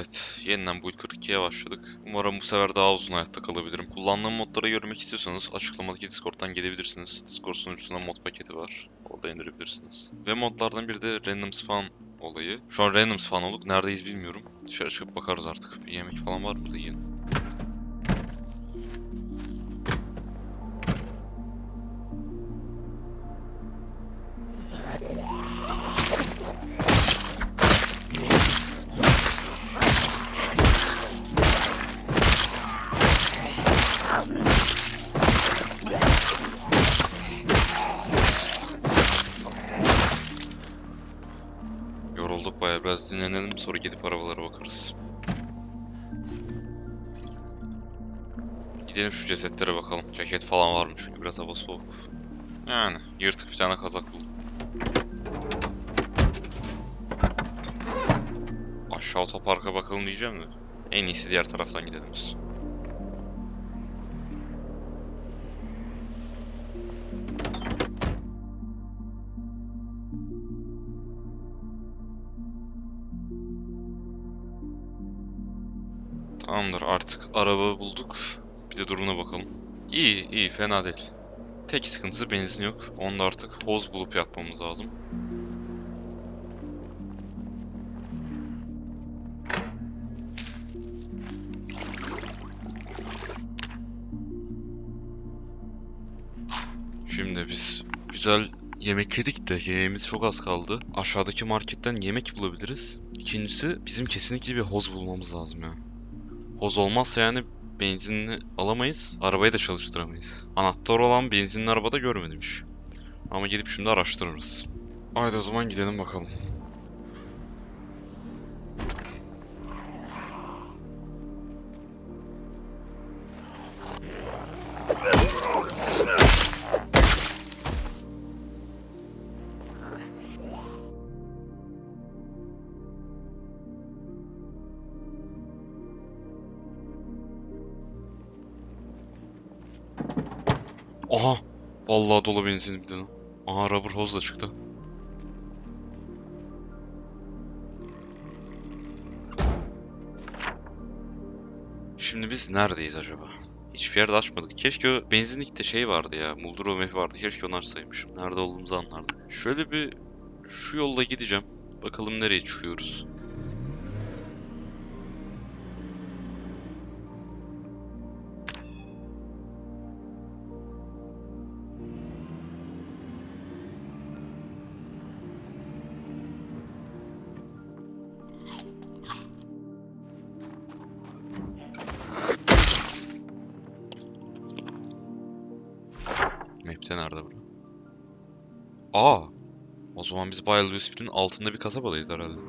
Evet, yeniden Build 42'ye başladık. Umarım bu sefer daha uzun hayatta kalabilirim. Kullandığım modları görmek istiyorsanız açıklamadaki Discord'dan gelebilirsiniz. Discord sunucusunda mod paketi var. Orada indirebilirsiniz. Ve modlardan biri de Random Spawn olayı. Şu an Random Spawn olduk. Neredeyiz bilmiyorum. Dışarı çıkıp bakarız artık. Bir yemek falan var burada yiyelim. Bayağı biraz dinlenelim sonra gidip arabalara bakarız. Gidelim şu cesetlere bakalım. Ceket falan var mı çünkü biraz hava soğuk. Yani yırtık bir tane kazak buldum. Aşağı otoparka bakalım diyeceğim de. En iyisi diğer taraftan gidelim biz. Tamamdır artık araba bulduk. Bir de durumuna bakalım. İyi iyi fena değil. Tek sıkıntısı benzin yok. Onu da artık hoz bulup yapmamız lazım. Şimdi biz güzel yemek yedik de yemeğimiz çok az kaldı. Aşağıdaki marketten yemek bulabiliriz. İkincisi bizim kesinlikle bir hoz bulmamız lazım ya. Hoz olmazsa yani benzinli alamayız, arabayı da çalıştıramayız. Anahtar olan benzinli arabada görmedim hiç. Ama gidip şimdi araştırırız. Haydi o zaman gidelim bakalım. Aha! Vallahi dolu benzin bir de. Aha rubber hose da çıktı. Şimdi biz neredeyiz acaba? Hiçbir yerde açmadık. Keşke benzinlikte şey vardı ya. Mulduro map vardı. Keşke onu açsaymışım. Nerede olduğumuzu anlardık. Şöyle bir şu yolla gideceğim. Bakalım nereye çıkıyoruz. Map'te nerede bu? Aa! O zaman biz Bay Louisville'in altında bir kasabadayız herhalde.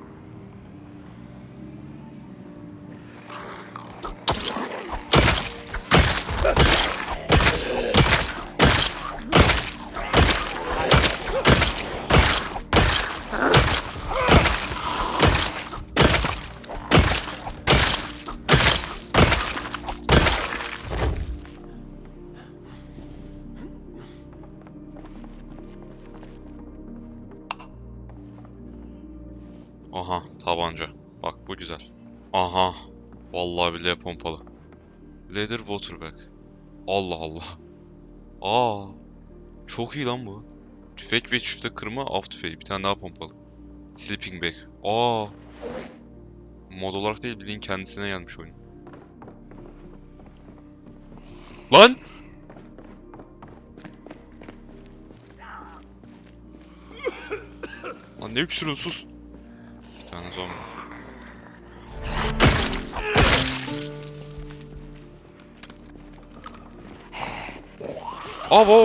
Aha tabanca. Bak bu güzel. Aha. Vallahi billahi pompalı. Leather waterback. Allah Allah. Aa. Çok iyi lan bu. Tüfek ve çifte kırma av tüfeği. Bir tane daha pompalı. Sleeping bag. Aa. Mod olarak değil bildiğin kendisine gelmiş oyun. Lan! Lan ne öksürüyorsun sus. Zombi. Abo!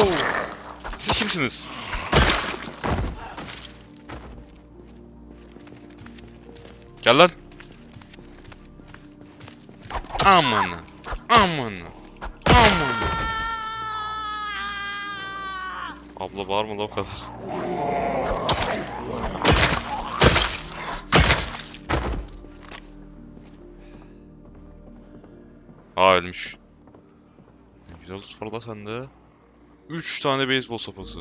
Siz kimsiniz? Gel lan. Aman. Aman. Aman. Abla bağırma la o kadar. Aa ölmüş. Güzel loot var la sende. 3 tane beyzbol sopası.